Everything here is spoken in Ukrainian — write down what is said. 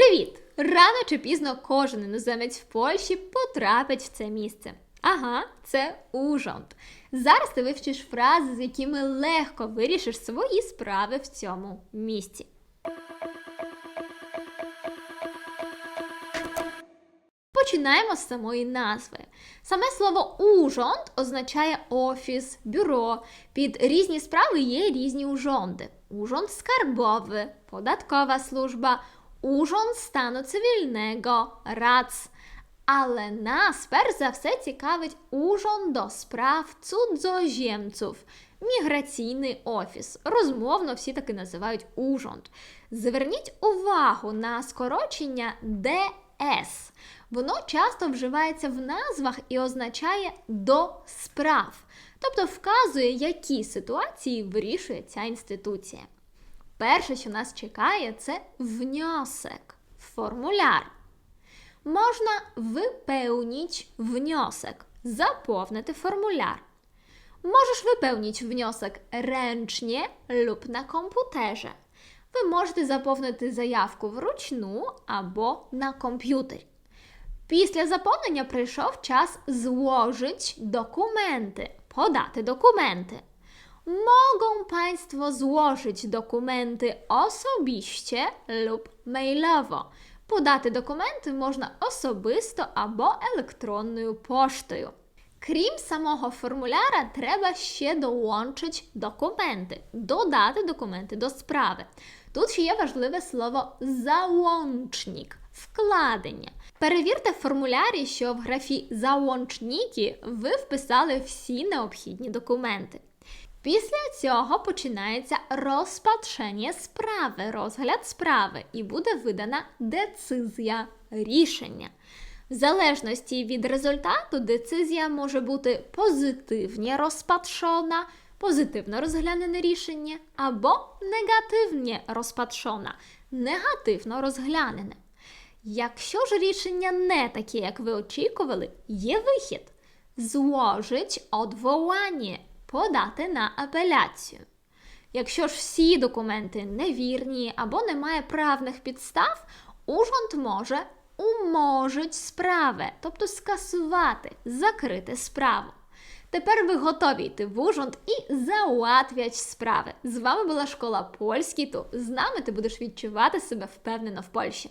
Привіт! Рано чи пізно кожен іноземець в Польщі потрапить в це місце. Ага, це Ужонт. Зараз ти вивчиш фрази, з якими легко вирішиш свої справи в цьому місці. Починаємо з самої назви. Саме слово ужонт означає офіс, бюро. Під різні справи є різні ужонди. Urząd skarbowy, podatkowa służba, urząd stanu cywilnego, RAC. Але нас перш за все цікавить Урząd до справ цудзоземців, міграційний офіс. Розмовно всі таки називають Урząd. Зверніть увагу на скорочення ДС. Воно часто вживається в назвах і означає до справ, тобто вказує, які ситуації вирішує ця інституція. Перше, що нас чекає, це внесок, формуляр. Можна wypełnić wniosek, заповнити формуляр. Możesz wypełnić wniosek ręcznie lub na komputerze. Ви можете заповнити заявку вручну або на комп'ютері. Після заповнення прийшов час złożyć документи, подати документи. Mogą Państwo złożyć dokumenty osobiście lub mailowo. Подати документи можна особисто або електронною поштою. Крім самого формуляра, треба ще долончити документи, додати документи до справи. Тут ще є важливе слово залончник вкладення. Перевірте в формулярі, що в графі «Залончніки» ви вписали всі необхідні документи. Після цього починається розпаtrzення справи, розгляд справи, і буде видана децизія рішення. В залежності від результату, децизія може бути позитивnie розпаtrzona, позитивно розглянене рішення, або негативnie розпаtrzona, негативно розглянене. Якщо ж рішення не таке, як ви очікували, є вихід зложить odwołanie, подати на апеляцію. Якщо ж всі документи невірні або немає правних підстав, Урząd може уможить справи, тобто скасувати, закрити справу. Тепер ви готові йти в Ужгород і зауатвять справи. З вами була школа польський, то з нами ти будеш відчувати себе впевнено в Польщі.